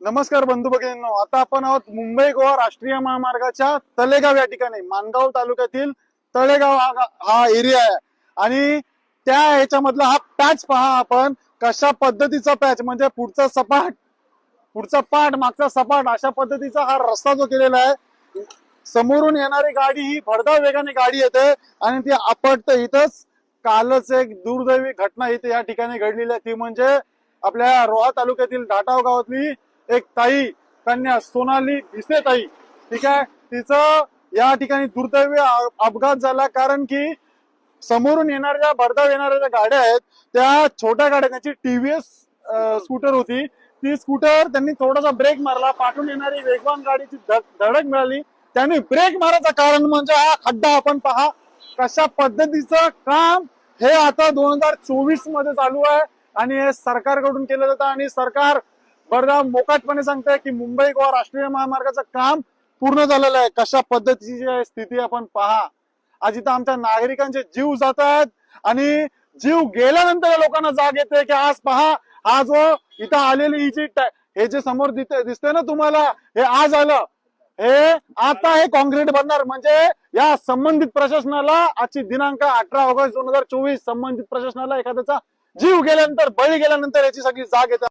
नमस्कार बंधू भगिनींनो. आता आपण आहोत मुंबई गोवा राष्ट्रीय महामार्गाच्या तळेगाव या ठिकाणी. मानगाव तालुक्यातील तळेगाव हा हा एरिया आहे. आणि त्या ह्याच्यामधला हा पॅच पहा आपण. कशा पद्धतीचा पॅच म्हणजे पुढचा सपाट. पुढचा पाठ मागचा सपाट अशा पद्धतीचा हा रस्ता जो केलेला आहे. समोरून येणारी गाडी ही भरधाव वेगाने गाडी येते आणि ती आपटत. इथंच कालच एक दुर्दैवी घटना इथे या ठिकाणी घडलेली आहे. ती म्हणजे आपल्या रोहा तालुक्यातील ढाटाव गावातली एक ताई कन्या सोनाली भिसे ताई. ठीक आहे? तिचं या ठिकाणी दुर्दैवी अपघात झाला कारण की समोरून येणाऱ्या भरधाव येणाऱ्या ज्या गाड्या आहेत त्या छोट्या गाड्या त्यांची टीव्हीएस स्कूटर होती. ती स्कूटर त्यांनी थोडासा ब्रेक मारला. पाठून येणारी वेगवान गाडीची धडक मिळाली. त्यांनी ब्रेक मारायचं कारण म्हणजे हा खड्डा आपण पहा. कशा पद्धतीचं काम हे आता दोन हजार चोवीसमध्ये चालू आहे. आणि हे सरकारकडून केलं जातं. आणि सरकार बरं मोकाटपणे सांगताय की मुंबई गोवा राष्ट्रीय महामार्गाचं काम पूर्ण झालेलं आहे. कशा पद्धतीची आहे स्थिती आपण पहा. आज इथं आमच्या नागरिकांचे जीव जात आहेत आणि जीव गेल्यानंतर या लोकांना जाग येते की आज पहा हा जो इथं आलेली ही जी हे जे समोर दिसते दिसते ना तुम्हाला हे आज आलं. हे आता हे कॉन्क्रीट बनणार. म्हणजे या संबंधित प्रशासनाला आजची दिनांक अठरा ऑगस्ट दोन हजार चोवीस संबंधित प्रशासनाला एखाद्याचा जीव गेल्यानंतर बळी गेल्यानंतर याची सगळी जाग येते.